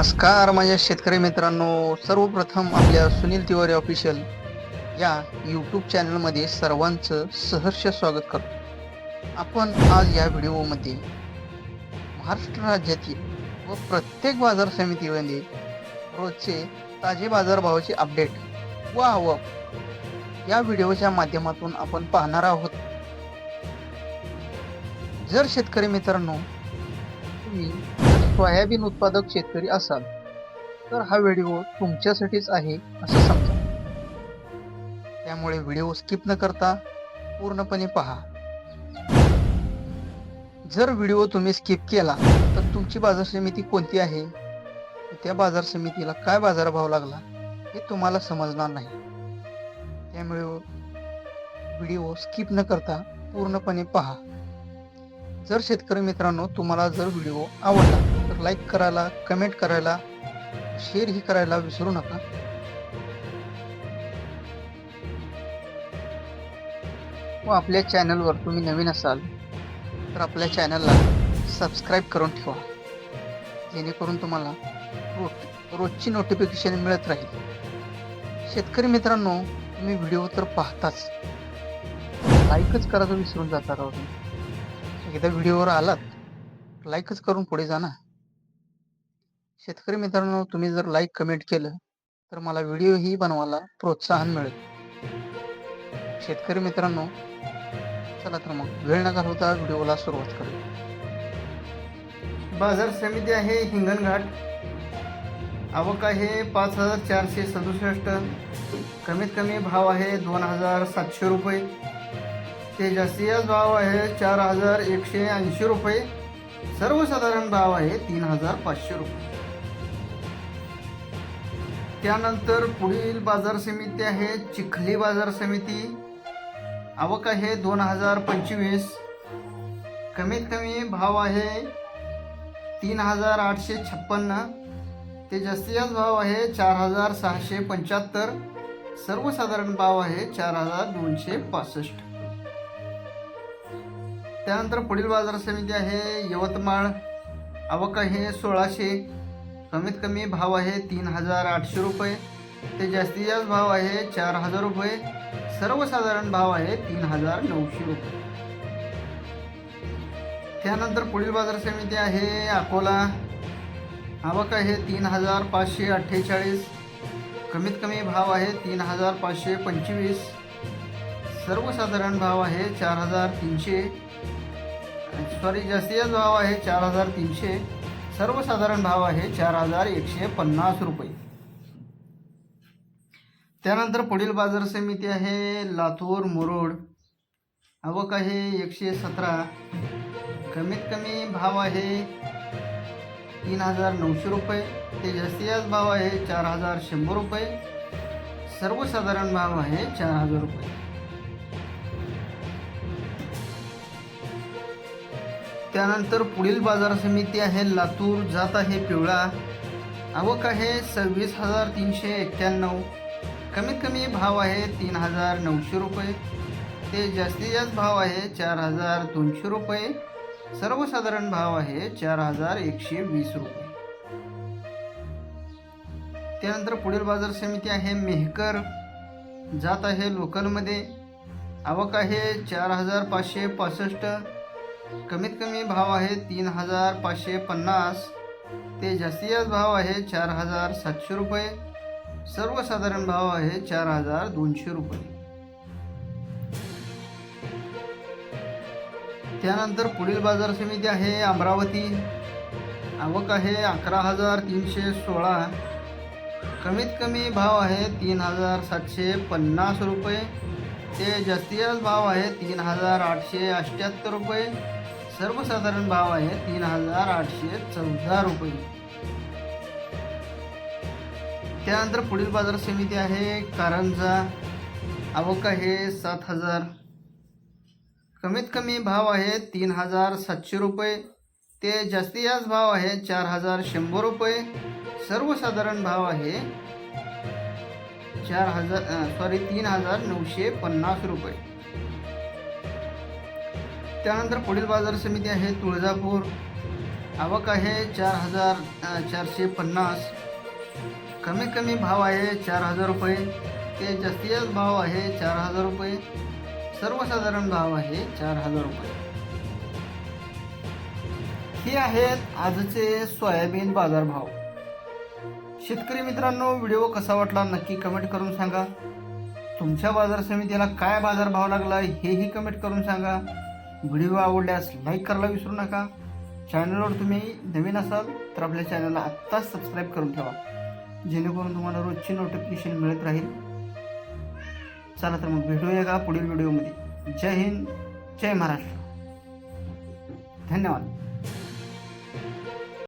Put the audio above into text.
नमस्कार माझ्या शेतकरी मित्रांनो. सर्वप्रथम आपल्या सुनील तिवारी ऑफिशियल या यूट्यूब चॅनलमध्ये सर्वांचं सहर्ष स्वागत करतो. आपण आज या व्हिडिओमध्ये महाराष्ट्र राज्यातील व प्रत्येक बाजार समितीमध्ये रोजचे ताजे बाजारभावाचे अपडेट व आवक या व्हिडिओच्या माध्यमातून आपण पाहणार आहोत. जर शेतकरी मित्रांनो तुम्ही सोयाबीन उत्पादक शेतकरी असाल तर हा व्हिडिओ तुमच्यासाठीच आहे असं समजा. त्यामुळे व्हिडिओ स्किप न करता पूर्णपणे पहा. जर व्हिडिओ तुम्ही स्किप केला तर तुमची बाजार समिती कोणती आहे? त्या बाजार समितीला काय बाजारभाव लागला हे तुम्हाला समजणार नाही. त्यामुळे व्हिडिओ स्किप न करता पूर्णपणे पहा. जर शेतकरी मित्रांनो तुम्हाला जर व्हिडिओ आवडला तर लाईक करायला कमेंट करायला शेअरही करायला विसरू नका. व आपल्या चॅनलवर तुम्ही नवीन असाल तर आपल्या चॅनलला सबस्क्राईब करून ठेवा. जेणेकरून तुम्हाला रोज रोजची नोटिफिकेशन मिळत राहील. शेतकरी मित्रांनो तुम्ही व्हिडिओ तर पाहताच. लाईकच करायचं विसरून जाता राहू तुम्ही एकदा व्हिडिओवर आलात लाईकच करून पुढे जा ना. शेतकरी मित्रांनो तुम्ही जर लाईक कमेंट केलं तर मला व्हिडिओही बनवायला प्रोत्साहन मिळेल. शेतकरी मित्रांनो चला तर मग वेळ न घालवता व्हिडिओला सुरुवात करू बाजार समिती आहे हिंगणघाट. आवक आहे पाच हजार चारशे सदुसष्ट कमीत कमी भाव आहे दोन हजार सातशे रुपये. ते भाव आहे चार हजार एकशे ऐंशी रुपये. सर्वसाधारण भाव आहे तीन हजार पाचशे रुपये. त्यानंतर पुढील बाजार समिती आहे चिखली बाजार समिती. आवक आहे दोन हजार पंचवीस. कमीत कमी भाव आहे तीन हजार आठशे छप्पन्न. ते जास्तीत भाव आहे चार हजार सहाशे पंच्याहत्तर. सर्वसाधारण भाव आहे चार हजार दोनशे पासष्ट. त्यानंतर पुढील बाजार समिती आहे यवतमाळ. आवक आहे सोळाशे. कमीत कमी भाव आहे तीन हजार आठशे रुपये. ते जास्तीत जास्त भाव आहे चार हजार रुपये. सर्वसाधारण भाव आहे तीन हजार नऊशे रुपये. त्यानंतर पुढील बाजार समिती आहे अकोला. आवक आहे तीन हजार पाचशे अठ्ठेचाळीस. कमीत कमी भाव आहे तीन हजार पाचशे पंचवीस. सर्वसाधारण भाव आहे चार हजार तीनशे. सॉरी जास्तीत भाव आहे चार हजार तीनशे. सर्वसाधारण भाव आहे चार हजार एकशे पन्नास रुपये. त्यानंतर पुढील बाजार समिती आहे लातूर मुरुड. आवक आहे एकशे सतरा. कमीत कमी भाव आहे तीन हजार नऊशे रुपये. ते जास्तीत भाव आहे चार हजार शंभर रुपये. सर्वसाधारण भाव आहे चार हजार रुपये. त्यानंतर पुढील बाजार समिती आहे लातूर. जात आहे पिवळा. आवक आहे सव्वीस हजार तीनशे एक्क्याण्णव. कमीत कमी भाव आहे तीन हजार नऊशे रुपये. ते जास्तीत जास्त भाव आहे चार हजार दोनशे रुपये. सर्वसाधारण भाव आहे चार हजार एकशे वीस रुपये. त्यानंतर पुढील बाजार समिती आहे मेहकर. जात आहे लोकलमध्ये. आवक आहे चार हजार पाचशे पासष्ट. कमीत कमी भाव आहे तीन हजार पाचशे पन्नास. ते जास्तीत जास्त भाव आहे चार हजार सातशे रुपये. सर्वसाधारण भाव आहे चार हजार दोनशे रुपये. त्यानंतर पुढील बाजार समिती आहे अमरावती. आवक आहे अकरा हजार तीनशे सोळा. कमीत कमी भाव आहे तीन हजार सातशे पन्नास रुपये. ते जास्तीत जास्त भाव आहे तीन हजार आठशे अठ्ठ्याहत्तर रुपये. सर्वसाधारण भाव आहे तीन हजार आठशे चौदा रुपये. त्यानंतर पुढील बाजार समिती आहे कारंजा. आवक आहे सात हजार. कमीत कमी भाव आहे तीन हजार सातशे रुपये. ते जास्तीत जास्त भाव आहे चार हजार शंभर रुपये. सर्वसाधारण भाव आहे चार हजार सॉरी तीन हजार नऊशे पन्नास रुपये. त्यानंतर पुढील बाजार समिती आहे तुळजापूर. आवक आहे चार हजार चारशे पन्नास. कमी कमी भाव आहे चार हजार रुपये. ते जास्तीत भाव आहे चार हजार रुपये. सर्वसाधारण भाव आहे चार हजार रुपये. हे आहेत आजचे सोयाबीन बाजारभाव. शेतकरी मित्रांनो व्हिडिओ कसा वाटला नक्की कमेंट करून सांगा. तुमच्या बाजार समितीला काय बाजारभाव लागला हेही कमेंट करून सांगा. व्हिडिओ आवडल्यास लाईक करायला विसरू नका. चॅनलवर तुम्ही नवीन असाल तर आपल्या चॅनलला आत्ताच सबस्क्राईब करून ठेवा. जेणेकरून तुम्हाला रोजची नोटिफिकेशन मिळत राहील. चला तर मग भेटूया का पुढील व्हिडिओमध्ये जय हिंद जय महाराष्ट्र. धन्यवाद.